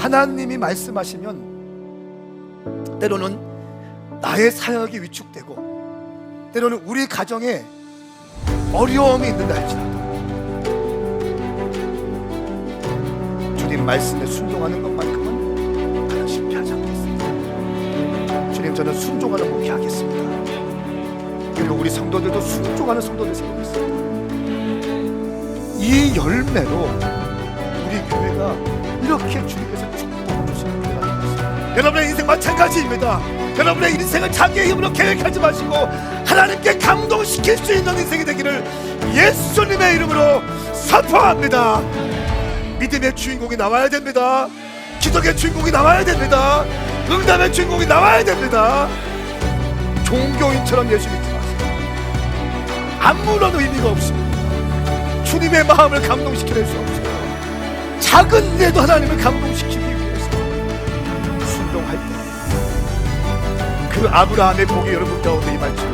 하나님이 말씀하시면 때로는 나의 사역이 위축되고 때로는 우리 가정에 어려움이 있는다 할지라도 주님 말씀에 순종하는 것만큼은 나는 실패 하지 않겠습니다. 주님 저는 순종하는 목회 하겠습니다. 그리고 우리 성도들도 순종하는 성도들 세우고 있습니다. 이 열매로 우리 교회가 이렇게 주님께서 여러분의 인생 마찬가지입니다. 여러분의 인생을 자기의 힘으로 계획하지 마시고 하나님께 감동시킬 수 있는 인생이 되기를 예수님의 이름으로 선포합니다. 믿음의 주인공이 나와야 됩니다. 기적의 주인공이 나와야 됩니다. 응답의 주인공이 나와야 됩니다. 종교인처럼 예수 믿지 마세요. 아무런 의미가 없습니다. 주님의 마음을 감동시킬 수 없어요. 작은 일도 하나님을 순종 할 때. 그 아브라함의 복이 여러분 가운데 임할지